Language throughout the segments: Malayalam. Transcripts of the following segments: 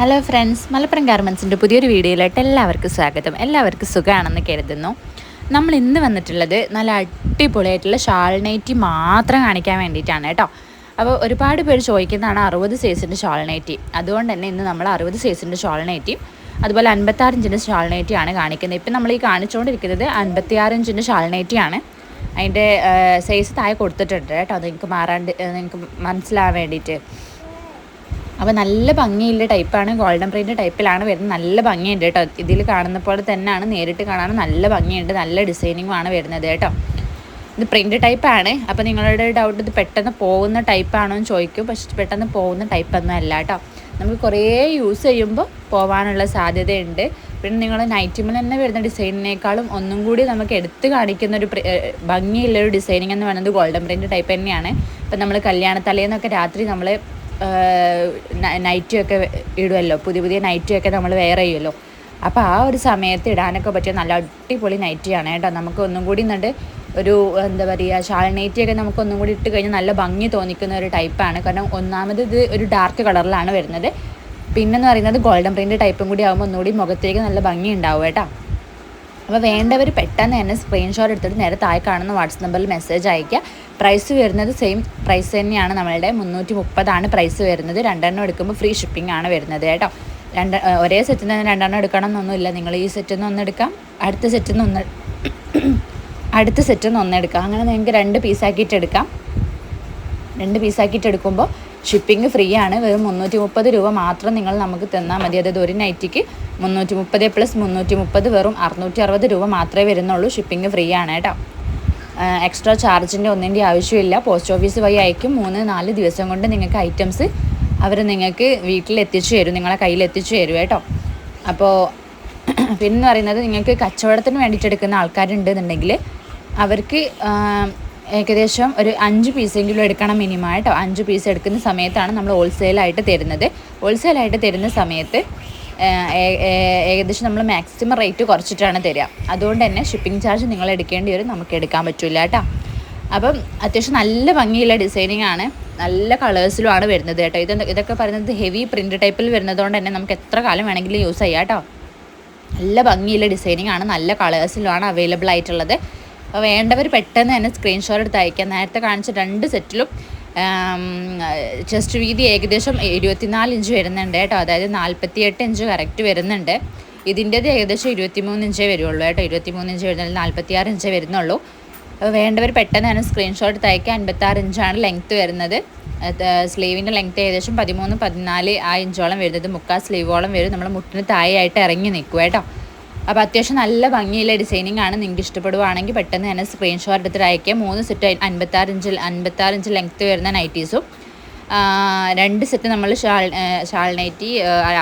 ഹലോ ഫ്രണ്ട്സ് മലപ്പുറം ഗാർമെൻസിന്റെ പുതിയൊരു വീഡിയോയിലായിട്ട് എല്ലാവർക്കും സ്വാഗതം. എല്ലാവർക്കും സുഖമാണെന്ന് കരുതുന്നു. നമ്മൾ ഇന്ന് വന്നിട്ടുള്ളത് നല്ല അടിപൊളിയായിട്ടുള്ള ഷാൾ നൈറ്റി മാത്രം കാണിക്കാൻ വേണ്ടിയിട്ടാണ് കേട്ടോ. അപ്പോൾ ഒരുപാട് പേര് ചോദിക്കുന്നതാണ് അറുപത് സൈസിന്റെ ഷാൾ നൈറ്റി അതുകൊണ്ട് തന്നെ ഇന്ന് നമ്മൾ അറുപത് സൈസിന്റെ ഷാൾ നൈറ്റിയും അതുപോലെ അൻപത്താറിഞ്ചിന്റെ ഷാൾ നൈറ്റിയാണ് കാണിക്കുന്നത്. ഇപ്പം നമ്മൾ ഈ കാണിച്ചുകൊണ്ടിരിക്കുന്നത് അൻപത്തിയാറിഞ്ചിന്റെ ഷാൾ നൈറ്റിയാണ് അതിന്റെ സൈസ് താഴെ കൊടുത്തിട്ടുണ്ട് കേട്ടോ. നിങ്ങൾക്ക് മാറാണ്ട് നിങ്ങൾക്ക് മനസ്സിലാവാൻ വേണ്ടിയിട്ട്. അപ്പോൾ നല്ല ഭംഗിയുള്ള ടൈപ്പാണ് ഗോൾഡൻ പ്രിന്റ് ടൈപ്പിലാണ് വരുന്നത്. നല്ല ഭംഗിയുണ്ട് കേട്ടോ. ഇതിൽ കാണുന്ന പോലെ തന്നെയാണ് നേരിട്ട് കാണാൻ നല്ല ഭംഗിയുണ്ട്. നല്ല ഡിസൈനിങ്ങുമാണ് വരുന്നത് കേട്ടോ. ഇത് പ്രിന്റ് ടൈപ്പാണ്. അപ്പോൾ നിങ്ങളുടെ ഡൗട്ട് ഇത് പെട്ടെന്ന് പോകുന്ന ടൈപ്പാണോ എന്ന് ചോദിക്കും. പക്ഷെ പെട്ടെന്ന് പോകുന്ന ടൈപ്പൊന്നും അല്ല കേട്ടോ. നമുക്ക് കുറേ യൂസ് ചെയ്യുമ്പോൾ പോകാനുള്ള സാധ്യതയുണ്ട്. പിന്നെ നിങ്ങൾ നൈറ്റിമിൽ തന്നെ വരുന്ന ഡിസൈനിനേക്കാളും ഒന്നും കൂടി നമുക്ക് എടുത്തു കാണിക്കുന്ന ഒരു ഭംഗിയുള്ളൊരു ഡിസൈനിങ് എന്ന് പറയുന്നത് ഗോൾഡൻ പ്രിന്റ് ടൈപ്പ് തന്നെയാണ്. ഇപ്പം നമ്മൾ കല്യാണത്തലേന്നൊക്കെ രാത്രി നമ്മൾ നൈറ്റിയൊക്കെ ഇടുമല്ലോ പുതിയ പുതിയ നൈറ്റിയൊക്കെ നമ്മൾ വെയർ ചെയ്യുമല്ലോ അപ്പോൾ ആ ഒരു സമയത്ത് ഇടാനൊക്കെ പറ്റിയ നല്ല അടിപൊളി നൈറ്റിയാണ് കേട്ടോ. നമുക്ക് ഒന്നും കൂടി എന്നിട്ട് ഒരു എന്താ പറയുക ഷാൾ നൈറ്റിയൊക്കെ നമുക്ക് ഒന്നും കൂടി ഇട്ട് കഴിഞ്ഞാൽ നല്ല ഭംഗി തോന്നിക്കുന്ന ഒരു ടൈപ്പാണ് കാരണം ഒന്നാമത് ഇത് ഒരു ഡാർക്ക് കളറിലാണ് വരുന്നത്. പിന്നെന്ന് പറയുന്നത് ഗോൾഡൻ പ്രിന്റ് ടൈപ്പും കൂടി ആകുമ്പോൾ ഒന്നുകൂടി മുഖത്തേക്ക് നല്ല ഭംഗി ഉണ്ടാവും കേട്ടോ. അപ്പോൾ വേണ്ടവർ പെട്ടെന്ന് തന്നെ സ്ക്രീൻഷോട്ട് എടുത്തിട്ട് നേരെ താഴെ കാണുന്ന വാട്സപ്പ് നമ്പറിൽ മെസ്സേജ് അയയ്ക്കുക. പ്രൈസ് വരുന്നത് സെയിം പ്രൈസ് തന്നെയാണ് നമ്മളുടെ. മുന്നൂറ്റി മുപ്പതാണ് പ്രൈസ് വരുന്നത്. രണ്ടെണ്ണം എടുക്കുമ്പോൾ ഫ്രീ ഷിപ്പിംഗ് ആണ് വരുന്നത് കേട്ടോ. രണ്ട് ഒരേ സെറ്റിൽ നിന്ന് രണ്ടെണ്ണം എടുക്കണം എന്നൊന്നുമില്ല നിങ്ങൾ ഈ സെറ്റിൽ നിന്ന് ഒന്നെടുക്കാം അടുത്ത സെറ്റിൽ നിന്ന് ഒന്ന് അടുത്ത സെറ്റിൽ നിന്ന് ഒന്നെടുക്കാം അങ്ങനെ നിങ്ങൾക്ക് രണ്ട് പീസാക്കിയിട്ട് എടുക്കാം. രണ്ട് പീസാക്കിയിട്ട് എടുക്കുമ്പോൾ ഷിപ്പിംഗ് ഫ്രീ ആണ്. വെറും മുന്നൂറ്റി മുപ്പത് രൂപ മാത്രം നിങ്ങൾ നമുക്ക് തന്നാൽ മതി. അതായത് ഒരു നൈറ്റിക്ക് മുന്നൂറ്റി മുപ്പത് പ്ലസ് മുന്നൂറ്റി മുപ്പത് വെറും അറുന്നൂറ്റി അറുപത് രൂപ മാത്രമേ വരുന്നുള്ളൂ. ഷിപ്പിംഗ് ഫ്രീ ആണ് കേട്ടോ. എക്സ്ട്രാ ചാർജിന്റെ ഒന്നിന്റെ ആവശ്യമില്ല. പോസ്റ്റ് ഓഫീസ് വഴി അയക്കും. മൂന്ന് നാല് ദിവസം കൊണ്ട് നിങ്ങൾക്ക് ഐറ്റംസ് അവർ നിങ്ങൾക്ക് വീട്ടിൽ എത്തിച്ചു തരും. നിങ്ങളെ കയ്യിൽ എത്തിച്ചു തരും കേട്ടോ. അപ്പോൾ പിന്നെ പറയുന്നത് നിങ്ങൾക്ക് കച്ചവടത്തിന് വേണ്ടിയിട്ട് എടുക്കുന്ന ആൾക്കാരുണ്ടെന്നുണ്ടെങ്കിൽ അവർക്ക് ഏകദേശം ഒരു അഞ്ച് പീസെങ്കിലും എടുക്കണം മിനിമം ആയിട്ടോ. അഞ്ച് പീസ് എടുക്കുന്ന സമയത്താണ് നമ്മൾ ഹോൾസെയിലായിട്ട് തരുന്നത്. ഹോൾസെയിലായിട്ട് തരുന്ന സമയത്ത് ഏകദേശം നമ്മൾ മാക്സിമം റേറ്റ് കുറച്ചിട്ടാണ് തരിക. അതുകൊണ്ട് തന്നെ ഷിപ്പിംഗ് ചാർജ് നിങ്ങൾ എടുക്കേണ്ടി വരും. നമുക്ക് എടുക്കാൻ പറ്റില്ല കേട്ടോ. അപ്പം അത്യാവശ്യം നല്ല ഭംഗിയുള്ള ഡിസൈനിങ് ആണ്. നല്ല കളേഴ്സിലുമാണ് വരുന്നത് കേട്ടോ. ഇത് ഇതൊക്കെ പറയുന്നത് ഹെവി പ്രിന്റ് ടൈപ്പിൽ വരുന്നതുകൊണ്ട് തന്നെ നമുക്ക് എത്ര കാലം വേണമെങ്കിലും യൂസ് ചെയ്യാം കേട്ടോ. നല്ല ഭംഗിയുള്ള ഡിസൈനിങ് ആണ്. നല്ല കളേഴ്സിലുമാണ് അവൈലബിൾ ആയിട്ടുള്ളത്. അപ്പോൾ വേണ്ടവർ പെട്ടെന്ന് തന്നെ സ്ക്രീൻഷോട്ട് എടുത്ത് അയക്കാം. നേരത്തെ കാണിച്ച രണ്ട് സെറ്റിലും ചെസ്റ്റ് വീതി ഏകദേശം ഇരുപത്തിനാല് ഇഞ്ച് വരുന്നുണ്ട് കേട്ടോ. അതായത് നാൽപ്പത്തിയെട്ട് ഇഞ്ച് കറക്റ്റ് വരുന്നുണ്ട്. ഇതിന്റേത് ഏകദേശം ഇരുപത്തിമൂന്ന് ഇഞ്ചേ വരുള്ളൂ കേട്ടോ. ഇരുപത്തിമൂന്ന് ഇഞ്ച് വരുന്നുള്ളൂ നാൽപ്പത്തിയാറ് ഇഞ്ചേ വരുന്നുള്ളൂ. അപ്പോൾ വേണ്ടവർ പെട്ടെന്ന് തന്നെ സ്ക്രീൻഷോട്ട് തയ്ക്കുക അൻപത്താറ് ഇഞ്ചാണ് ലെങ്ത്ത് വരുന്നത്. സ്ലീവിന്റെ ലെങ്ത്ത് ഏകദേശം പതിമൂന്ന് പതിനാല് ആ ഇഞ്ചോളം വരുന്നത്. മുക്കാൽ സ്ലീവോളം വരും. നമ്മൾ മുട്ടിന് താഴെയായിട്ട് ഇറങ്ങി നിൽക്കുക കേട്ടോ. അപ്പോൾ അത്യാവശ്യം നല്ല ഭംഗിയുള്ള ഡിസൈനിങ് ആണ് നിങ്ങൾക്ക് ഇഷ്ടപ്പെടുവാണെങ്കിൽ പെട്ടെന്ന് തന്നെ സ്ക്രീൻഷോട്ട് എടുത്തിട്ട് അയക്കുക മൂന്ന് സെറ്റ് അൻപത്താറ് ഇഞ്ചിൽ അൻപത്താറ് ഇഞ്ച് ലെങ്ത്ത് വരുന്ന നൈറ്റീസും രണ്ട് സെറ്റ് നമ്മൾ ഷാൾ ഷാൾ നൈറ്റി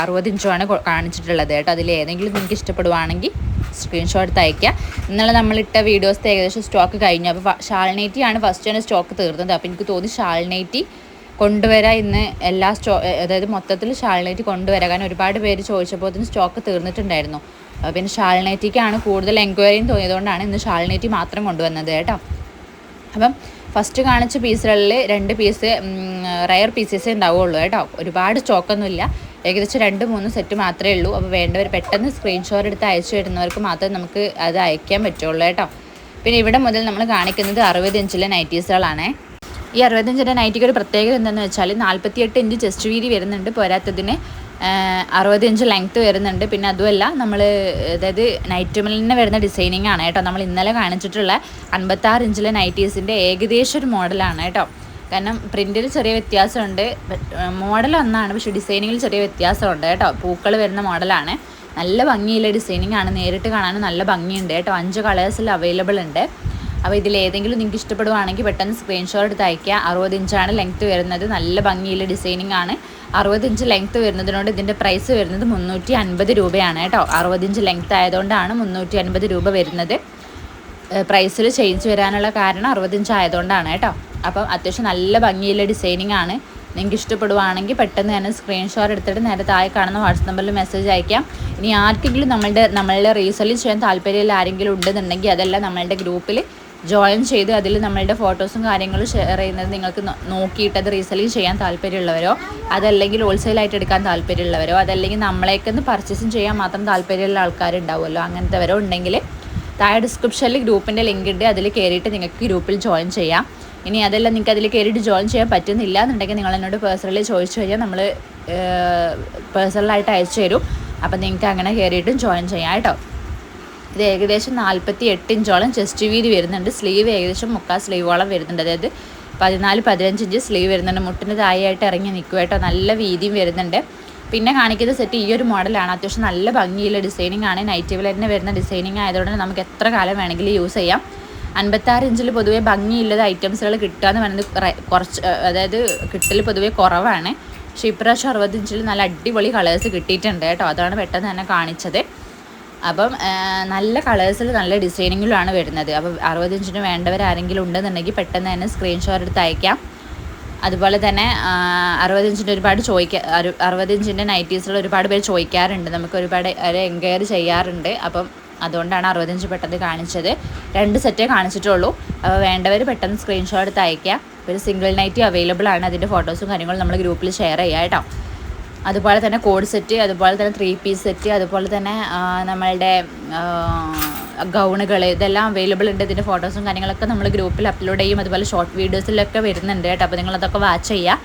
അറുപത് ഇഞ്ചുമാണ് കാണിച്ചിട്ടുള്ളത് കേട്ടോ. അതിൽ ഏതെങ്കിലും നിങ്ങൾക്ക് ഇഷ്ടപ്പെടുവാണെങ്കിൽ സ്ക്രീൻഷോട്ട് അയക്കുക ഇന്നലെ നമ്മളിട്ട വീഡിയോസ് ഏകദേശം സ്റ്റോക്ക് കഴിഞ്ഞു. അപ്പോൾ ഷാൾ നൈറ്റിയാണ് ഫസ്റ്റ് തന്നെ സ്റ്റോക്ക് തീർന്നത്. അപ്പോൾ എനിക്ക് തോന്നി ഷാൾ നൈറ്റി കൊണ്ടുവരാൻ ഇന്ന് എല്ലാ സ്റ്റോ അതായത് മൊത്തത്തിൽ ഷാൾ നൈറ്റി കൊണ്ടുവരാൻ കാരണം ഒരുപാട് പേര് ചോദിച്ചപ്പോൾ സ്റ്റോക്ക് തീർന്നിട്ടുണ്ടായിരുന്നു. പിന്നെ ഷാളിനേറ്റിക്കാണ് കൂടുതൽ എൻക്വയറിയും തോന്നിയതുകൊണ്ടാണ് ഇന്ന് ഷാളിനേറ്റി മാത്രം കൊണ്ടുവന്നത് കേട്ടോ. അപ്പം ഫസ്റ്റ് കാണിച്ച പീസുകളിൽ രണ്ട് പീസ് റയർ പീസസ് ഉണ്ടാവുള്ളൂ കേട്ടോ. ഒരുപാട് സ്റ്റോക്കൊന്നുമില്ല ഏകദേശം രണ്ട് മൂന്ന് സെറ്റ് മാത്രമേ ഉള്ളൂ. അപ്പോൾ വേണ്ടവർ പെട്ടെന്ന് സ്ക്രീൻഷോട്ട് എടുത്ത് അയച്ചു വരുന്നവർക്ക് മാത്രമേ നമുക്ക് അത് അയക്കാൻ പറ്റുള്ളൂ കേട്ടോ. പിന്നെ ഇവിടെ മുതൽ നമ്മൾ കാണിക്കുന്നത് അറുപത് ഇഞ്ചിലെ നൈറ്റീസുകളാണ്. ഈ അറുപത്തഞ്ചിന്റെ നൈറ്റിക്ക് ഒരു പ്രത്യേകത എന്താണെന്ന് വെച്ചാൽ നാൽപ്പത്തിയെട്ട് ഇഞ്ച് ചെസ്റ്റ് വീതി വരുന്നുണ്ട് പോരാത്തതിന്. അറുപത് ഇഞ്ച് ലെങ്ത്ത് വരുന്നുണ്ട്. പിന്നെ അതുമല്ല നമ്മൾ അതായത് നൈറ്റ് മില്ലിന് വരുന്ന ഡിസൈനിങ് ആണ് കേട്ടോ. നമ്മൾ ഇന്നലെ കാണിച്ചിട്ടുള്ള അൻപത്താറ് ഇഞ്ചിലെ നൈറ്റീസിന്റെ ഏകദേശം ഒരു മോഡലാണ് കേട്ടോ. കാരണം പ്രിന്റിൽ ചെറിയ വ്യത്യാസമുണ്ട്. മോഡൽ ഒന്നാണ് പക്ഷേ ഡിസൈനിങ്ങിൽ ചെറിയ വ്യത്യാസമുണ്ട് കേട്ടോ. പൂക്കൾ വരുന്ന മോഡലാണ് നല്ല ഭംഗിയുള്ള ഡിസൈനിങ് ആണ്. നേരിട്ട് കാണാനും നല്ല ഭംഗിയുണ്ട് കേട്ടോ. അഞ്ച് കളേഴ്സിൽ അവൈലബിൾ ഉണ്ട്. അപ്പോൾ ഇതിൽ ഏതെങ്കിലും നിങ്ങൾക്ക് ഇഷ്ടപ്പെടുവാണെങ്കിൽ പെട്ടെന്ന് സ്ക്രീൻഷോട്ട് എടുത്ത് അയക്കുക അറുപത് ഇഞ്ചാണ് ലെങ്ത്ത് വരുന്നത്. നല്ല ഭംഗിയുള്ള ഡിസൈനിങ് ആണ്. അറുപത് ഇഞ്ച് ലെങ്ത്ത് വരുന്നതിനോട് ഇതിന്റെ പ്രൈസ് വരുന്നത് മുന്നൂറ്റി അൻപത് രൂപയാണ് കേട്ടോ. അറുപത് ഇഞ്ച് ലെങ്ത്ത് ആയതുകൊണ്ടാണ് മുന്നൂറ്റി അൻപത് രൂപ വരുന്നത്. പ്രൈസിൽ ചേഞ്ച് വരാനുള്ള കാരണം അറുപത് ഇഞ്ച് ആയതുകൊണ്ടാണ് കേട്ടോ. അപ്പം അത്യാവശ്യം നല്ല ഭംഗിയുള്ള ഡിസൈനിങ് ആണ്. നിങ്ങൾക്ക് ഇഷ്ടപ്പെടുവാണെങ്കിൽ പെട്ടെന്ന് തന്നെ സ്ക്രീൻഷോട്ട് എടുത്തിട്ട് നേരെ താഴെ കാണുന്ന വാട്സപ്പ് നമ്പറിൽ മെസ്സേജ് അയക്കാം ഇനി ആർക്കെങ്കിലും നമ്മളുടെ നമ്മളുടെ റീസെല്ലിൽ ചെയ്യാൻ താല്പര്യമില്ല ആരെങ്കിലും ഉണ്ടെന്നുണ്ടെങ്കിൽ അതെല്ലാം നമ്മളുടെ ഗ്രൂപ്പിൽ ജോയിൻ ചെയ്ത് അതിൽ നമ്മളുടെ ഫോട്ടോസും കാര്യങ്ങളും ഷെയർ ചെയ്യുന്നത് നിങ്ങൾക്ക് നോക്കിയിട്ട് അത് റീസെല്ലിംഗ് ചെയ്യാൻ താല്പര്യമുള്ളവരോ അതല്ലെങ്കിൽ ഹോൾസെയിൽ ആയിട്ട് എടുക്കാൻ താല്പര്യമുള്ളവരോ അതല്ലെങ്കിൽ നമ്മളേക്കൊന്ന് പർച്ചേസും ചെയ്യാൻ മാത്രം താല്പര്യമുള്ള ആൾക്കാരുണ്ടാവുമല്ലോ അങ്ങനത്തെവരോ ഉണ്ടെങ്കിൽ താഴെ ഡിസ്ക്രിപ്ഷനിൽ ഗ്രൂപ്പിന്റെ ലിങ്ക് ഉണ്ട് അതിൽ കയറിയിട്ട് നിങ്ങൾക്ക് ഗ്രൂപ്പിൽ ജോയിൻ ചെയ്യാം. ഇനി അതെല്ലാം നിങ്ങൾക്ക് അതിൽ കയറിയിട്ട് ജോയിൻ ചെയ്യാൻ പറ്റുന്നില്ല എന്നുണ്ടെങ്കിൽ നിങ്ങൾ എന്നോട് പേഴ്സണലി ചോദിച്ചു കഴിഞ്ഞാൽ നമ്മൾ പേഴ്സണലായിട്ട് അയച്ചു തരും. അപ്പം നിങ്ങൾക്ക് അങ്ങനെ കയറിയിട്ടും ജോയിൻ ചെയ്യാം കേട്ടോ. ഇത് ഏകദേശം നാൽപ്പത്തി എട്ട് ഇഞ്ചോളം ചെസ്റ്റ് വീതി വരുന്നുണ്ട്. സ്ലീവ് ഏകദേശം മുക്കാൽ സ്ലീവോളം വരുന്നുണ്ട്. അതായത് പതിനാല് പതിനഞ്ച് ഇഞ്ച് സ്ലീവ് വരുന്നുണ്ട്. മുട്ടിന് താഴെയായിട്ട് ഇറങ്ങി നിൽക്കുക കേട്ടോ. നല്ല വീതിയും വരുന്നുണ്ട്. പിന്നെ കാണിക്കുന്ന സെറ്റ് ഈ ഒരു മോഡലാണ് അത്യാവശ്യം നല്ല ഭംഗിയുള്ള ഡിസൈനിങ് ആണ്. ടേബിൾ തന്നെ വരുന്ന ഡിസൈനിങ് ആയതുകൊണ്ട് നമുക്ക് എത്ര കാലം വേണമെങ്കിലും യൂസ് ചെയ്യാം. അൻപത്താറ് ഇഞ്ചിൽ പൊതുവേ ഭംഗിയുള്ളത് ഐറ്റംസുകൾ കിട്ടുക എന്ന് പറയുന്നത് കുറച്ച് അതായത് കിട്ടൽ പൊതുവേ കുറവാണ്. പക്ഷേ ഇപ്രാവശ്യം അറുപത്തഞ്ചിൽ നല്ല അടിപൊളി കളേഴ്സ് കിട്ടിയിട്ടുണ്ട് കേട്ടോ. അതാണ് പെട്ടെന്ന് തന്നെ കാണിച്ചത്. അപ്പം നല്ല കളേഴ്സിൽ നല്ല ഡിസൈനിങ്ങിലാണ് വരുന്നത്. അപ്പം അറുപത് വേണ്ടവർ ആരെങ്കിലും ഉണ്ടെന്നുണ്ടെങ്കിൽ പെട്ടെന്ന് തന്നെ സ്ക്രീൻഷോട്ട് എടുത്ത് അയക്കാം. അതുപോലെ തന്നെ ആ, അറുപത് ഇഞ്ചിന്റെ ഒരുപാട് ചോദിക്ക അറുപത് ഇഞ്ചിന്റെ നൈറ്റീസുകൾ ഒരുപാട് പേര് ചോദിക്കാറുണ്ട്. നമുക്ക് ഒരുപാട് അവരെ എൻക്വയറി ചെയ്യാറുണ്ട്. അപ്പം അതുകൊണ്ടാണ് അറുപത് ഇഞ്ച് പെട്ടെന്ന് കാണിച്ചത്. രണ്ട് സെറ്റേ കാണിച്ചിട്ടുള്ളൂ. അപ്പോൾ വേണ്ടവർ പെട്ടെന്ന് സ്ക്രീൻഷോട്ട് എടുത്ത് അയക്കുക ഒരു സിംഗിൾ നൈറ്റി അവൈലബിൾ ആണ് അതിന്റെ ഫോട്ടോസും കാര്യങ്ങളും നമ്മൾ ഗ്രൂപ്പിൽ ഷെയർ ചെയ്യാം കേട്ടോ. അതുപോലെ തന്നെ കോഡ് സെറ്റ് അതുപോലെ തന്നെ ത്രീ പീസ് സെറ്റ് അതുപോലെ തന്നെ നമ്മളുടെ ഗൗണുകൾ ഇതെല്ലാം അവൈലബിൾ ഉണ്ട്. ഇതിന്റെ ഫോട്ടോസും കാര്യങ്ങളൊക്കെ നമ്മൾ ഗ്രൂപ്പിൽ അപ്ലോഡ് ചെയ്യും. അതുപോലെ ഷോർട്ട് വീഡിയോസിലൊക്കെ വരുന്നുണ്ട് കേട്ടോ. അപ്പോൾ നിങ്ങളതൊക്കെ വാച്ച് ചെയ്യുക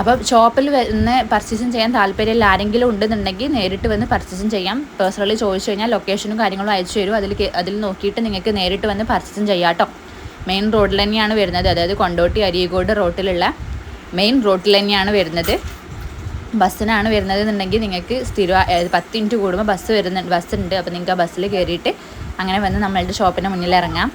അപ്പം ഷോപ്പിൽ വന്ന് പർച്ചേസിങ് ചെയ്യാൻ താല്പര്യമില്ല ആരെങ്കിലും ഉണ്ടെന്നുണ്ടെങ്കിൽ നേരിട്ട് വന്ന് പർച്ചേസിങ് ചെയ്യാം. പേഴ്സണലി ചോദിച്ചു കഴിഞ്ഞാൽ ലൊക്കേഷനും കാര്യങ്ങളും അയച്ചു തരും. അതിൽ അതിൽ നോക്കിയിട്ട് നിങ്ങൾക്ക് നേരിട്ട് വന്ന് പർച്ചേസിങ് ചെയ്യാം കേട്ടോ. മെയിൻ റോഡിൽ തന്നെയാണ് വരുന്നത്. അതായത് കൊണ്ടോട്ടി അരീകോട് റോട്ടിലുള്ള മെയിൻ റോട്ടിൽ തന്നെയാണ് വരുന്നത്. ബസ്സിനാണ് വരുന്നത് എന്നുണ്ടെങ്കിൽ നിങ്ങൾക്ക് സ്ഥിരം പത്ത് മിനിറ്റ് കൂടുമ്പോൾ ബസ് വരുന്നുണ്ട് ബസ് ഉണ്ട് അപ്പോൾ നിങ്ങൾക്ക് ആ ബസ്സിൽ കയറിയിട്ട് അങ്ങനെ വന്ന് നമ്മളുടെ ഷോപ്പിന്റെ മുന്നിൽ ഇറങ്ങാം.